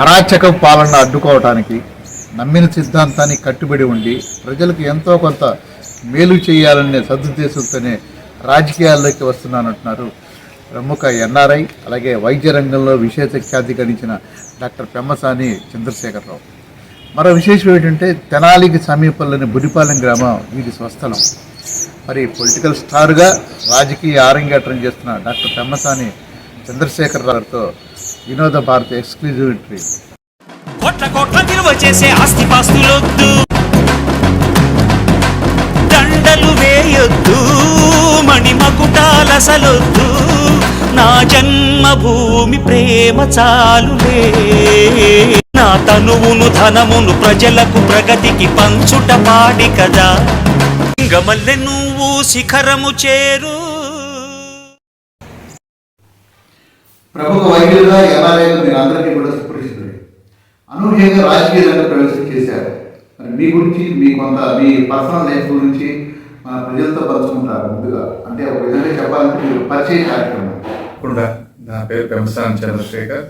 అరాచక పాలన అడ్డుకోవటానికి నమ్మిన సిద్ధాంతానికి కట్టుబడి ఉండి ప్రజలకు ఎంతో కొంత మేలు చేయాలనే సదుద్దేశంతోనే రాజకీయాల్లోకి వస్తున్నానంటున్నారు ప్రముఖ ఎన్ఆర్ఐ అలాగే వైద్య రంగంలో విశేష ఖ్యాతి గడించిన డాక్టర్ పెమ్మసాని చంద్రశేఖరరావు. మరో విశేషం ఏంటంటే తెనాలికి సమీపంలోని బుడిపాలెం గ్రామం వీరి స్వస్థలం. మరి పొలిటికల్ స్టార్గా రాజకీయ ఆరంగేట్రం చేస్తున్న డాక్టర్ పెమ్మసాని చంద్రశేఖర్ రావుతో వినోద భారతి ఎక్స్క్లూజివ్ ఇంటర్వ్యూ కోట్ల కోట్ల విలువ చేసే ఆస్తిపాస్తులొద్దు. దండలు వేయొద్దు. మణిమకుటాలసలొద్దు నా జన్మభూమి ప్రేమ చాలులే. నా తనువును ధనమును ప్రజలకు ప్రగతికి పంచుట పాడి కదా. గమల్లె నువ్వు శిఖరము చేరు. ప్రముఖ వైద్యులుగా ఎన్ఆర్ఐగా మీరు అందరికీ కూడా సుపరిచితులు. అనూహ్యంగా రాజకీయాలను ప్రవేశం చేశారు. మరి మీ గురించి మీ కొంత మీ పర్సనల్ లైఫ్ గురించి మన ప్రజలతో పంచుకుంటారు ముందుగా. అంటే ఒక విధంగా చెప్పాలంటే మీరు పరిచయ కార్యక్రమం. కుండా నా పేరు పెంసాన్ చంద్రశేఖర్.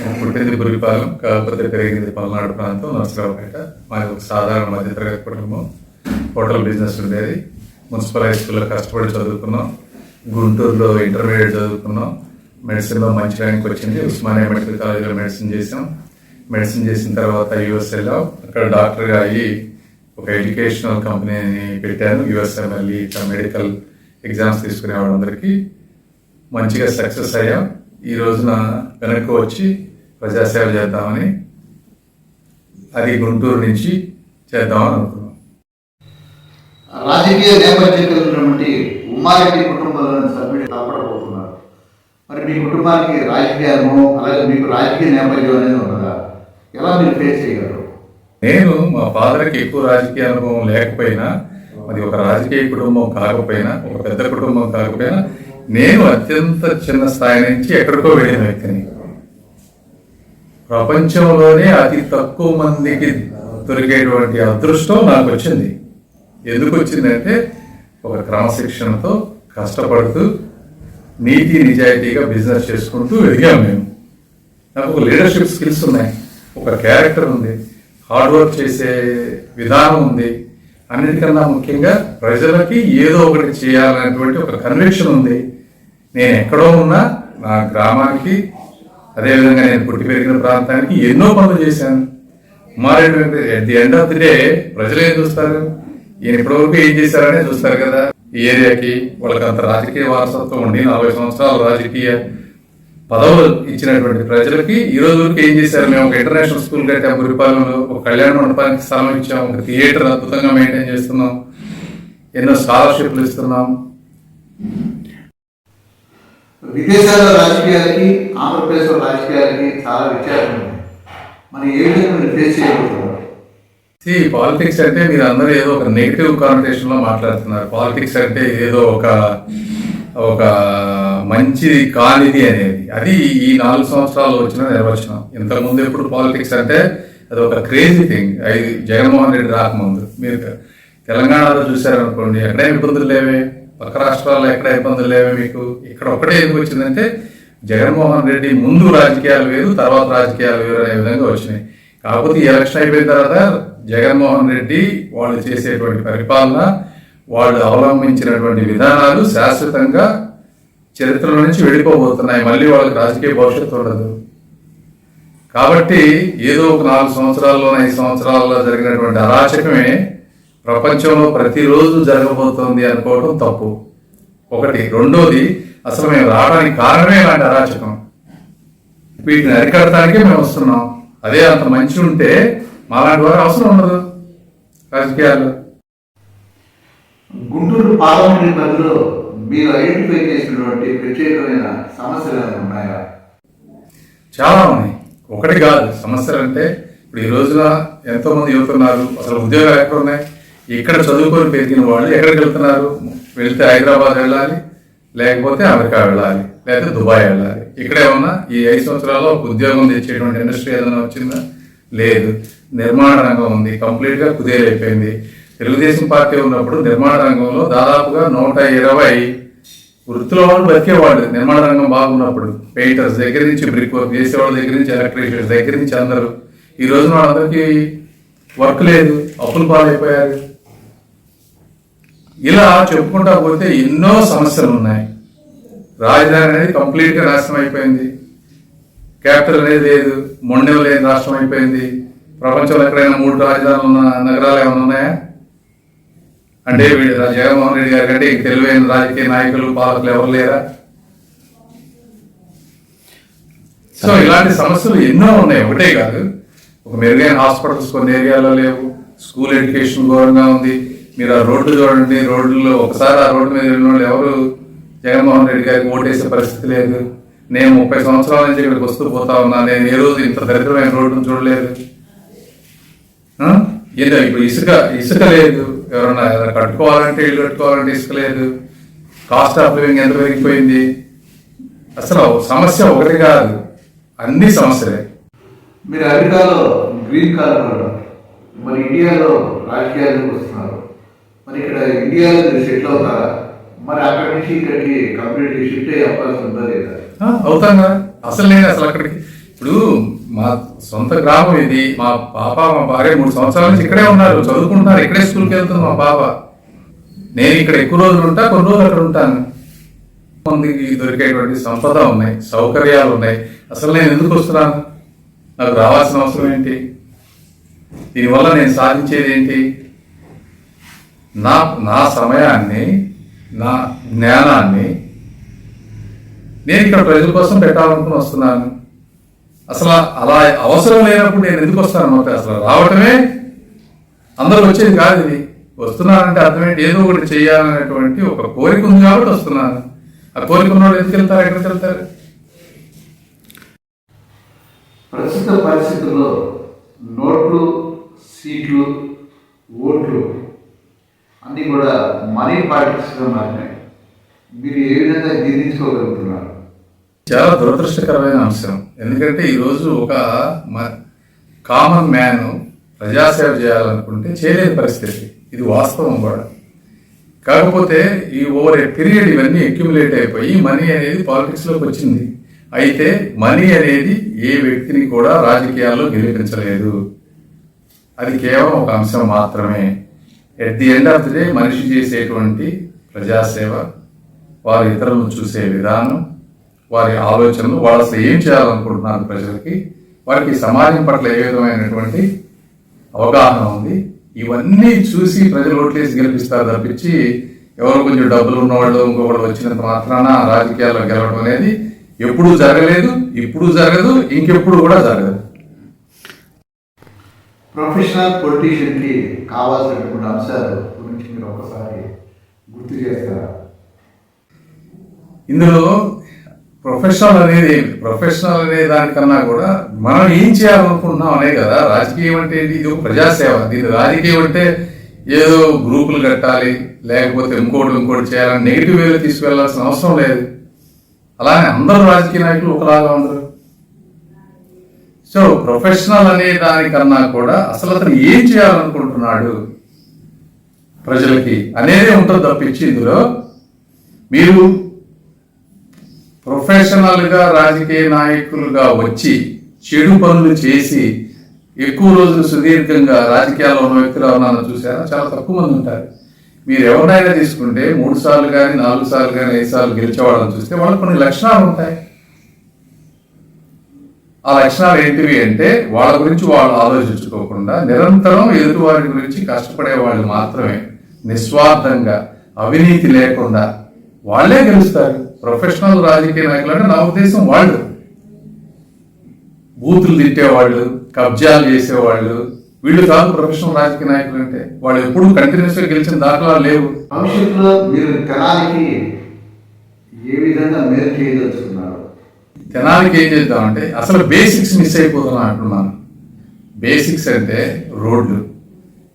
నేను పుట్టింది గురిపాలెం కాకపోతే పెరిగింది పల్నాడు ప్రాంతం నరసరావుపేట. మాది ఒక సాధారణ మధ్యతరగతి కుటుంబం. హోటల్ బిజినెస్ ఉండేది. మున్సిపల్ హై స్కూల్లో కష్టపడి చదువుకున్నాం. గుంటూరులో ఇంటర్మీడియట్ చదువుకున్నాం. మెడిసిన్లో మంచి ర్యాంక్ వచ్చింది. ఉస్మానియా మెడికల్ కాలేజీలో మెడిసిన్ చేసాం మెడిసిన్ చేసిన తర్వాత యూఎస్ వెళ్ళాం అక్కడ డాక్టర్గా అయ్యి ఒక ఎడ్యుకేషనల్ కంపెనీని పెట్టాను. యూఎస్ఏ మళ్ళీ ఇట్లా మెడికల్ ఎగ్జామ్స్ తీసుకునే వాళ్ళందరికీ మంచిగా సక్సెస్ అయ్యాం. ఈ రోజున వెనక్కి వచ్చి ప్రజాసేవ చేద్దామని అది గుంటూరు నుంచి చేద్దామని అనుకున్నాం. రాజకీయ నేపథ్యంలో ఉన్నటువంటి ఉమ్మారెడ్డి కుటుంబంలో మరి మీ కుటుంబానికి రాజకీయాలను అలాగే మీకు రాజకీయ నేపథ్యం అనేది ఉన్నదా? ఎలా మీరు ఫేస్ చేయగలరు? నేను మా ఫాదర్కి ఎక్కువ రాజకీయ అనుభవం లేకపోయినా అది ఒక రాజకీయ కుటుంబం కాకపోయినా ఒక పెద్ద కుటుంబం కాకపోయినా నేను అత్యంత చిన్న స్థాయి నుంచి ఎక్కడికో వెళ్ళిన వ్యక్తిని. ప్రపంచంలోనే అతి తక్కువ మందికి దొరికేటువంటి అదృష్టం నాకు వచ్చింది. ఎందుకు వచ్చిందంటే ఒక క్రమశిక్షణతో కష్టపడుతూ నీతి నిజాయితీగా బిజినెస్ చేసుకుంటూ ఎదిగాం మేము. నాకు ఒక లీడర్షిప్ స్కిల్స్ ఉన్నాయి. ఒక క్యారెక్టర్ ఉంది. హార్డ్ వర్క్ చేసే విధానం ఉంది. అన్నిటికన్నా ముఖ్యంగా ప్రజలకి ఏదో ఒకటి చేయాలనేటువంటి ఒక కన్విక్షన్ ఉంది. నేను ఎక్కడో ఉన్నా నా గ్రామానికి అదేవిధంగా నేను పుట్టి పెరిగిన ప్రాంతానికి ఎన్నో పనులు చేశాను. మారేడు at the end of the day ప్రజలు ఏం చూస్తారు? ఈయన ఇప్పటివరకు ఏం చేశారనే చూస్తారు కదా. ఈ ఏరియాకి వాళ్ళకి అంత రాజకీయ వారసత్వం ఉండి నలభై సంవత్సరాలు రాజకీయ పదవులు ఇచ్చినటువంటి ప్రజలకి ఈ రోజు వరకు ఏం చేశారు? మేము ఒక ఇంటర్నేషనల్ స్కూల్ కట్టాం గురిపాలెంలో ఒక కళ్యాణ మండపానికి స్థలం ఇచ్చాము ఒక థియేటర్ అద్భుతంగా మెయింటైన్ చేస్తున్నాం ఎన్నో స్కాలర్షిప్లు ఇస్తున్నాం. విదేశాల రాజకీయాలకి ఆంధ్రప్రదేశ్ రాజకీయాలకి చాలా వ్యత్యాసం ఉంది ఏ విధంగా ఫేస్ పాలిటిక్స్ అంటే మీరు అందరూ ఏదో ఒక నెగిటివ్ కాన్వర్టేషన్లో మాట్లాడుతున్నారు. పాలిటిక్స్ అంటే ఏదో ఒక ఒక మంచిది కానిది అనేది. అది ఈ నాలుగు సంవత్సరాలు వచ్చిన నిర్వచనం. ఇంతకుముందు ఎప్పుడు పాలిటిక్స్ అంటే అది ఒక క్రేజీ థింగ్ అది జగన్మోహన్ రెడ్డి రాకముందు. మీరు తెలంగాణలో చూసారనుకోండి ఎక్కడ ఇబ్బందులు లేవే? పక్క రాష్ట్రాల్లో ఎక్కడ ఇబ్బందులు లేవే మీకు? ఇక్కడ ఒకటే ఎందుకు వచ్చిందంటే జగన్మోహన్ రెడ్డి ముందు రాజకీయాలు వేరు తర్వాత రాజకీయాలు వేరు అనే విధంగా వచ్చినాయి. కాకపోతే ఈ ఎలక్షన్ అయిపోయిన తర్వాత జగన్మోహన్ రెడ్డి వాళ్ళు చేసేటువంటి పరిపాలన వాళ్ళు అవలంబించినటువంటి విధానాలు శాశ్వతంగా చరిత్రలో నుంచి వెళ్ళిపోబోతున్నాయి. మళ్ళీ వాళ్ళకి రాజకీయ భవిష్యత్తు ఉండదు. కాబట్టి ఏదో ఒక నాలుగు సంవత్సరాల్లో ఐదు సంవత్సరాల్లో జరిగినటువంటి అరాచకమే ప్రపంచంలో ప్రతిరోజు జరగబోతోంది అనుకోవడం తప్పు. ఒకటి. రెండోది అసలు మేము రావడానికి కారణమే ఇలాంటి అరాచకం. వీటిని అరికడటానికే మేము వస్తున్నాం. అదే అంత మంచి ఉంటే మాలాంటి వారు అవసరం ఉండదు. రాజకీయాలు గుంటూరు పార్లమెంటరీ పరిధిలో మీరు ఐడెంటిఫై చేసినటువంటి ప్రత్యేకమైన సమస్యలు ఉన్నాయా? చాలా ఉన్నాయి. ఒకటి కాదు సమస్యలు అంటే ఇప్పుడు ఈ రోజున ఎంతో మంది యువతున్నారు అసలు ఉద్యోగాలు ఎక్కడ ఉన్నాయి ఇక్కడ చదువుకొని పెరిగిన వాళ్ళు ఎక్కడికి వెళ్తున్నారు? వెళ్తే హైదరాబాద్ వెళ్ళాలి లేకపోతే అమెరికా వెళ్ళాలి లేకపోతే దుబాయ్ వెళ్ళాలి. ఇక్కడ ఏమన్నా ఈ ఐదు సంవత్సరాల్లో ఒక ఉద్యోగం తెచ్చేటువంటి ఇండస్ట్రీ ఏదైనా వచ్చిందా? లేదు. నిర్మాణ రంగం ఉంది. కంప్లీట్గా కుదేలైపోయింది. తెలుగుదేశం పార్టీ ఉన్నప్పుడు నిర్మాణ రంగంలో దాదాపుగా నూట ఇరవై వృత్తిలో వాళ్ళు బతికేవాళ్ళు. నిర్మాణ రంగం బాగున్నప్పుడు పెయింటర్స్ దగ్గర నుంచి బ్రిక్ వర్క్ చేసేవాళ్ళ దగ్గర నుంచి ఎలక్ట్రీషియన్స్ దగ్గర నుంచి అందరూ. ఈ రోజు వాళ్ళందరికీ వర్క్ లేదు. అప్పులు పాలైపోయారు. ఇలా చెప్పుకుంటా పోతే ఎన్నో సమస్యలు ఉన్నాయి. రాజధాని అనేది కంప్లీట్గా నాశనం అయిపోయింది. క్యాపిటల్ అనేది లేదు. మొండెం లేని రాష్ట్రం అయిపోయింది. ప్రపంచంలో ఎక్కడైనా మూడు రాజధానులు ఉన్న నగరాలు ఏమైనా ఉన్నాయా? అంటే జగన్మోహన్ రెడ్డి గారి కంటే తెలివైన రాజకీయ నాయకులు పాలకులు ఎవరు లేరా? సో ఇలాంటి సమస్యలు ఎన్నో ఉన్నాయి. ఒకటే కాదు. ఒక మెరుగైన హాస్పిటల్స్ కొన్ని ఏరియాలో లేవు. స్కూల్ ఎడ్యుకేషన్ ఘోరంగా ఉంది. మీరు ఆ రోడ్లు చూడండి. రోడ్లలో ఒకసారి ఆ రోడ్డు మీద వెళ్ళిన వాళ్ళు ఎవరు? జగన్మోహన్ రెడ్డి గారికి ఓటేసే పరిస్థితి లేదు. నేను ముప్పై సంవత్సరాల నుంచి ఇక్కడికి వస్తూ పోతా ఉన్నా. నేను ఏ రోజు ఇంత దరిద్రమైన రోడ్డును చూడలేదు. ఆ? ఏదో ఇప్పుడు ఇసుక ఇసుక లేదు. ఎవరన్నా ఏదైనా కట్టుకోవాలంటే ఇల్లు కట్టుకోవాలంటే ఇసుక లేదు. కాస్ట్ ఆఫ్ లివింగ్ ఎంత పెరిగిపోయింది? అసలు సమస్య ఒకటి కాదు. అన్ని సమస్యలే. మీరు అమెరికాలో గ్రీన్ కాలర్ ఉన్నారు. మరి ఇండియాలో రాజకీయాలకు వస్తున్నారు. మరి ఇక్కడ ఇండియాలో మీరు సెటిల్ అవుతారా? మరి అక్కడి నుంచి ఇక్కడికి కంప్లీట్ షిఫ్ట్ అయ్యే అవకాశం ఉందా లేదా? అవుతాం కదా. అసలు నేను అసలు అక్కడికి. ఇప్పుడు మా సొంత గ్రామం ఇది. మా పాప మా భార్య మూడు సంవత్సరాల నుంచి ఇక్కడే ఉన్నారు. చదువుకుంటున్నారు. ఇక్కడే స్కూల్కి వెళ్తుంది మా పాప. నేను ఇక్కడ ఎక్కువ రోజులు ఉంటా కొన్ని రోజులు అక్కడ ఉంటాను. మందికి దొరికేటువంటి సంపద ఉన్నాయి సౌకర్యాలు ఉన్నాయి. అసలు నేను ఎందుకు వస్తున్నాను? నాకు రావాల్సిన అవసరం ఏంటి? దీనివల్ల నేను సాధించేది ఏంటి? నా నా సమయాన్ని నా జ్ఞానాన్ని నేను ఇక్కడ ప్రజల కోసం పెట్టాలనుకుని వస్తున్నాను. అసలు అలా అవసరం లేనప్పుడు నేను ఎందుకు వస్తాను అసలు రావటమే అందరూ వచ్చేది కాదు ఇది. వస్తున్నానంటే అర్థం ఏంటి ఏదో ఒకటి చేయాలనేటువంటి ఒక కోరిక ఉంది కాబట్టి వస్తున్నాను. ఆ కోరిక ఉన్నవాడు ఎందుకు వెళ్తారు? ఎక్కడికి వెళ్తారు? ప్రస్తుత పరిస్థితుల్లో నోట్లు సీట్లు ఓట్లు అన్నీ కూడా మనీ పాలిటిక్స్గా మారినాయి. మీరు ఏ విధంగా జీర్ణించుకోగలుగుతున్నారు? చాలా దురదృష్టకరమైన అంశం. ఎందుకంటే ఈరోజు ఒక కామన్ మ్యాన్ ప్రజాసేవ చేయాలనుకుంటే చేయలేని పరిస్థితి. ఇది వాస్తవం కూడా. కాకపోతే ఈ ఓవర్ ఏ పీరియడ్ ఇవన్నీ అక్యుములేట్ అయిపోయి మనీ అనేది పాలిటిక్స్లోకి వచ్చింది. అయితే మనీ అనేది ఏ వ్యక్తిని కూడా రాజకీయాల్లో గెలిపించలేదు. అది కేవలం ఒక అంశం మాత్రమే. At the end of the day మనిషి చేసేటువంటి ప్రజాసేవ వారి ఇతరులను చూసే విధానం వారి ఆలోచనలు వాళ్ళు అసలు ఏం చేయాలనుకుంటున్నారు ప్రజలకి వారికి సమాజం పట్ల ఏ విధమైనటువంటి అవగాహన ఉంది ఇవన్నీ చూసి ప్రజలు ఓట్లేసి గెలిపిస్తారు తప్పించి ఎవరు కొంచెం డబ్బులు ఉన్నవాళ్ళు ఇంకొకళ్ళు వచ్చినంత మాత్రాన రాజకీయాల్లో గెలవడం అనేది ఎప్పుడూ జరగలేదు ఇప్పుడు జరగదు ఇంకెప్పుడు కూడా జరగదు. ప్రొఫెషనల్ పొలిటీషియన్కి కావాల్సినటువంటి అంశాలు గురించి మీరు ఒకసారి గుర్తు చేస్తారా? ఇందులో ప్రొఫెషనల్ అనేది ప్రొఫెషనల్ అనే దానికన్నా కూడా మనం ఏం చేయాలనుకుంటున్నాం అనే కదా. రాజకీయం అంటే ఇది ఒక ప్రజాసేవ. దీని రాజకీయం అంటే ఏదో గ్రూపులు కట్టాలి లేకపోతే ఇంకోటి ఇంకోటి చేయాలని నెగిటివ్ వేలో తీసుకువెళ్ళాల్సిన అవసరం లేదు. అలానే అందరూ రాజకీయ నాయకులు ఒకలాగా ఉండరు. సో ప్రొఫెషనల్ అనే దానికన్నా కూడా అసలు అతను ఏం చేయాలనుకుంటున్నాడు ప్రజలకి అనేది ఉంటుంది తప్పించి ఇందులో మీరు ప్రొఫెషనల్గా రాజకీయ నాయకులుగా వచ్చి చెడు పనులు చేసి ఎక్కువ రోజులు సుదీర్ఘంగా రాజకీయాల్లో ఉన్న వ్యక్తులు ఎవరన్నా చూసారా? చాలా తక్కువ మంది ఉంటారు. మీరు ఎవరినైనా తీసుకుంటే మూడు సార్లు కానీ నాలుగు సార్లు కానీ ఐదు సార్లు గెలిచేవాళ్ళని చూస్తే వాళ్ళకి కొన్ని లక్షణాలు ఉంటాయి. ఆ లక్షణాలు ఏంటివి అంటే వాళ్ళ గురించి వాళ్ళు ఆలోచించుకోకుండా నిరంతరం ఎదుటివారి గురించి కష్టపడే వాళ్ళు మాత్రమే నిస్వార్థంగా అవినీతి లేకుండా వాళ్ళే గెలుస్తారు. ప్రొఫెషనల్ రాజకీయ నాయకులు అంటే నా ఉద్దేశం వాళ్ళు. బూతులు తిట్టేవాళ్ళు కబ్జాలు చేసేవాళ్ళు. వీళ్ళు కాదు ప్రొఫెషనల్ రాజకీయ నాయకులు అంటే వాళ్ళు ఎప్పుడు కంటిన్యూస్గా గెలిచిన దాఖలాలు లేవు. భవిష్యత్తులో మీరు కళానికి ఏ విధంగా మేలు చేయదలుచుకున్నారు జనానికి ఏం చేద్దామంటే అసలు బేసిక్స్ మిస్ అయిపోతున్నాం అంటున్నాను బేసిక్స్ అంటే రోడ్లు.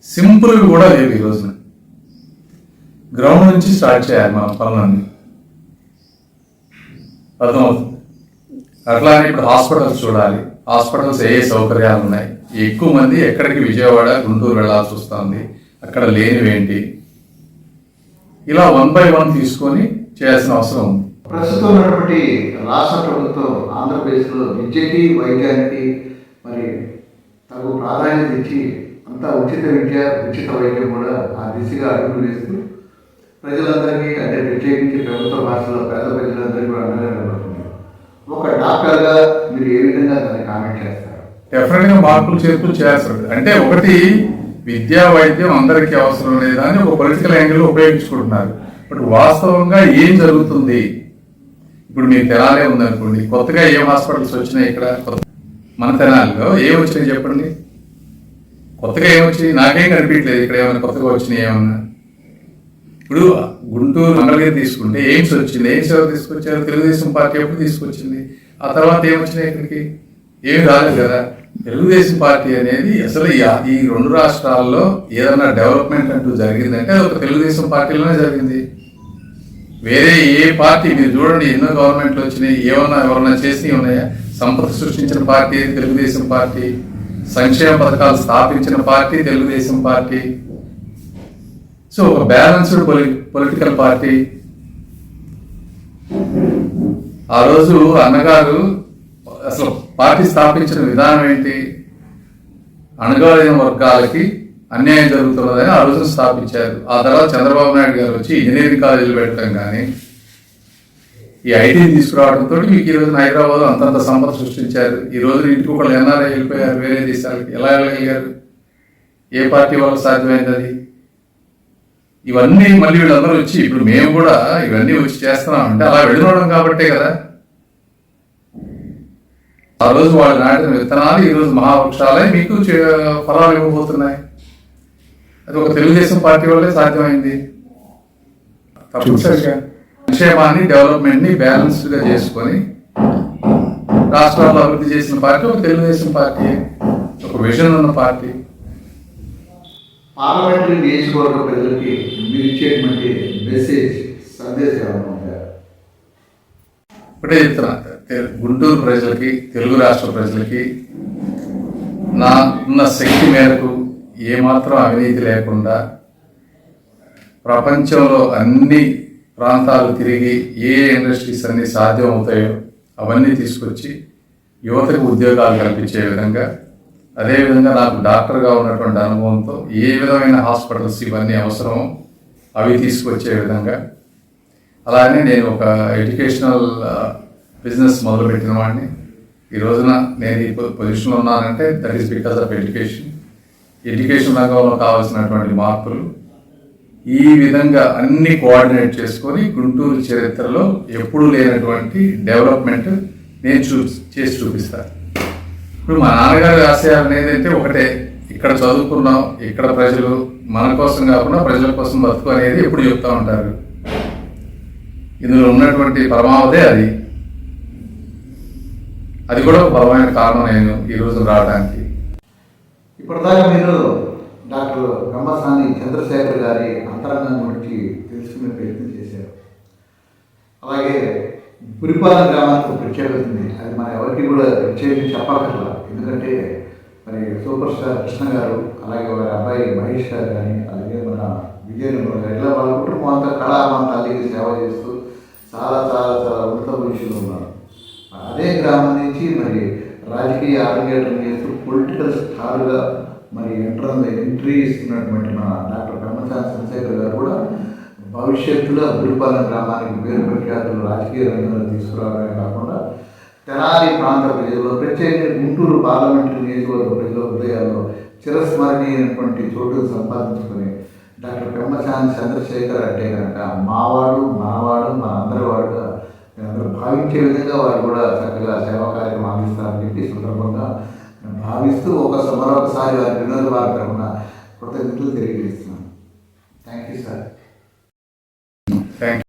సింపుల్ కూడా లేవు ఈ రోజున. గ్రౌండ్ నుంచి స్టార్ట్ చేయాలి మన పనులన్నీ. అర్థమవుతుంది? అట్లానే ఇప్పుడు హాస్పిటల్స్ చూడాలి. హాస్పిటల్స్ ఏ సౌకర్యాలు ఉన్నాయి? ఎక్కువ మంది ఎక్కడికి విజయవాడ గుంటూరు వెళ్ళాల్సి వస్తుంది. అక్కడ లేనివేంటి? ఇలా వన్ బై వన్ తీసుకొని చేయాల్సిన అవసరం ఉంది. ప్రస్తుతం ఉన్నటువంటి రాష్ట్ర ప్రభుత్వం ఆంధ్రప్రదేశ్లో విద్యకి వైద్యానికి మరి తగు ప్రాధాన్యత ఇచ్చి అంతా ఉచిత విద్య ఉచిత వైద్యం కూడా ఆ దిశగా అడుగులు వేస్తూ ప్రజలందరికీ అంటే ప్రత్యేకించి ప్రభుత్వ భాషలో పేద ప్రజలందరికీ కూడా అండగా ఒక డాక్టర్గా మీరు ఏ విధంగా దాన్ని కామెంట్ చేస్తారు? డెఫినెట్గా మార్పులు చేర్పులు చేస్తారు. అంటే ఒకటి విద్యా వైద్యం అందరికీ అవసరం లేదని ఒక పొలిటికల్ యాంగిల్ ఉపయోగించుకుంటున్నారు. బట్ వాస్తవంగా ఏం జరుగుతుంది? ఇప్పుడు మీ తెనాలే ఉందనుకోండి కొత్తగా ఏం హాస్పిటల్స్ వచ్చినాయి ఇక్కడ? మన తెనాలిలో ఏ వచ్చినాయి చెప్పండి? కొత్తగా ఏమొచ్చినాయి నాకేం కనిపించలేదు ఇక్కడ ఏమైనా కొత్తగా వచ్చినాయి ఏమన్నా? ఇప్పుడు గుంటూరు మంగళగిరి తీసుకుంటే ఎయిమ్స్ వచ్చింది. ఎయిమ్స్ ఎవరు తీసుకొచ్చారు? తెలుగుదేశం పార్టీ ఎప్పుడు తీసుకొచ్చింది? ఆ తర్వాత ఏమొచ్చినాయి ఇక్కడికి? ఏమి రాలేదు కదా. తెలుగుదేశం పార్టీ అనేది అసలు ఈ ఈ రెండు రాష్ట్రాల్లో ఏదైనా డెవలప్మెంట్ అంటూ జరిగిందంటే అది ఒక తెలుగుదేశం పార్టీలోనే జరిగింది. వేరే ఏ పార్టీ మీరు చూడండి ఎన్నో గవర్నమెంట్లు వచ్చినాయి ఏమన్నా ఎవరన్నా చేసి ఉన్నాయా? సంపద సృష్టించిన పార్టీ తెలుగుదేశం పార్టీ సంక్షేమ పథకాలు స్థాపించిన పార్టీ తెలుగుదేశం పార్టీ. సో ఒక బ్యాలన్స్డ్ పొలి పొలిటికల్ పార్టీ ఆ రోజు అన్నగారు అసలు పార్టీ స్థాపించిన విధానం ఏంటి? అణగారిన వర్గాలకి అన్యాయం జరుగుతున్నదని ఆ రోజు స్థాపించారు. ఆ తర్వాత చంద్రబాబు నాయుడు గారు వచ్చి ఇంజనీరింగ్ కాలేజీలు పెట్టడం కానీ ఈ ఐటీని తీసుకురావడంతో మీకు ఈ రోజున హైదరాబాద్ అంతంత సంపద సృష్టించారు. ఈ రోజు ఇంటికి ఒకళ్ళు ఎన్ఆర్ఐ వెళ్ళిపోయారు వేరే దేశాలకి. ఎలా వెళ్ళగలిగారు? ఏ పార్టీ వాళ్ళకి సాధ్యమైంది అది? ఇవన్నీ మళ్ళీ వీళ్ళందరూ వచ్చి ఇప్పుడు మేము కూడా ఇవన్నీ వచ్చి చేస్తున్నాం అంటే అలా వెళ్ళినవడం కాబట్టే కదా. ఆ రోజు వాళ్ళు నాటిన విత్తనాలు ఈ రోజు మహావృక్షాలే మీకు చే- ఫలాలు ఇవ్వబోతున్నాయి. అది ఒక తెలుగుదేశం పార్టీ వల్లే సాధ్యమైంది. తప్పనిసరిగా సంక్షేమాన్ని డెవలప్మెంట్ని బ్యాలెన్స్డ్గా చేసుకొని రాష్ట్రాల్లో అభివృద్ధి చేసిన పార్టీ ఒక తెలుగుదేశం పార్టీ ఒక విజన్ ఉన్న పార్టీ. పార్లమెంటరీ నియోజకవర్గ ప్రజలకి మీరు ఇచ్చేటువంటి మెసేజ్ సందేశం ఇప్పుడే చెప్తున్నా గుంటూరు ప్రజలకి తెలుగు రాష్ట్ర ప్రజలకి నా ఉన్న శక్తి మేరకు ఏమాత్రం అవినీతి లేకుండా ప్రపంచంలో అన్ని ప్రాంతాలు తిరిగి ఏ ఇండస్ట్రీస్ అన్నీ సాధ్యమవుతాయో అవన్నీ తీసుకొచ్చి యువతకు ఉద్యోగాలు కల్పించే విధంగా అదేవిధంగా నాకు డాక్టర్గా ఉన్నటువంటి అనుభవంతో ఏ విధమైన హాస్పిటల్స్ ఇవన్నీ అవసరమో అవి తీసుకొచ్చే విధంగా. అలానే నేను ఒక ఎడ్యుకేషనల్ బిజినెస్ మొదలుపెట్టిన వాడిని. ఈ రోజున నేను ఈ పొజిషన్లో ఉన్నానంటే that is because of education. Education రంగంలో కావాల్సినటువంటి మార్పులు ఈ విధంగా అన్ని కోఆర్డినేట్ చేసుకొని గుంటూరు చరిత్రలో ఎప్పుడూ లేనటువంటి డెవలప్మెంట్ నేను చూ చేసి చూపిస్తాను. ఇప్పుడు మా నాన్నగారి ఆశయాలు ఏంటంటే ఒకటే ఇక్కడ చదువుకున్నాం ఇక్కడ ప్రజలు మన కోసం కాకుండా ప్రజల కోసం బతుకు అనేది ఎప్పుడు చెప్తూ ఉంటారు. ఇందులో ఉన్నటువంటి పరమావధే అది. అది కూడా ఒక బలమైన కారణం నేను ఈ రోజు రావడానికి. ఇప్పటిదాకా మీరు డాక్టర్ బ్రహ్మస్వామి చంద్రశేఖర్ గారి అంతరంగం గురించి తెలుసుకునే ప్రయత్నం చేశారు. అలాగే పురిపాలన గ్రామానికి ఒక ప్రత్యేకత ఉంది. అది మన ఎవరికి కూడా ప్రత్యేకించి చెప్పక్కర్లా. ఎందుకంటే మరి సూపర్ స్టార్ కృష్ణ గారు అలాగే వారి అబ్బాయి మహేష్ గారు కానీ అలాగే మన విజయ నిర్మల్ గారు ఇలా వాళ్ళ కుటుంబం అంతా కళామాన అలాగే సేవ చేస్తూ చాలా చాలా చాలా ఉన్నత పొజిషన్లో ఉన్నారు. అదే గ్రామం నుంచి మరి రాజకీయ అరంగేట్రం చేస్తూ పొలిటికల్ స్టార్గా మరి ఎంట్రన్ ఎంట్రీ ఇస్తున్నటువంటి మన డాక్టర్ బ్రహ్మచారి చంద్రశేఖర్ గారు కూడా భవిష్యత్తులో గుడిపాలెం గ్రామానికి పేరు ప్రఖ్యాతులు రాజకీయ రంగంలో తీసుకురావడమే కాకుండా తెనాలి ప్రాంత ప్రజల్లో ప్రత్యేకంగా గుంటూరు పార్లమెంటరీ నియోజకవర్గ ప్రజల హృదయాల్లో చిరస్మరణీయమైనటువంటి చోటు సంపాదించుకొని డాక్టర్ బ్రహ్మచారి చంద్రశేఖర్ అంటే కనుక మావాడు మనవాడు మన అందరి వాడుగా అందరూ భావించే విధంగా వారు కూడా చక్కగా సేవా కార్యక్రమం అందిస్తారని చెప్పి సందర్భంగా భావిస్తూ ఒక మరొకసారి వారి వినోద వారి తరఫున కృతజ్ఞతలు తెలియజేస్తున్నాను. Thank you sir thank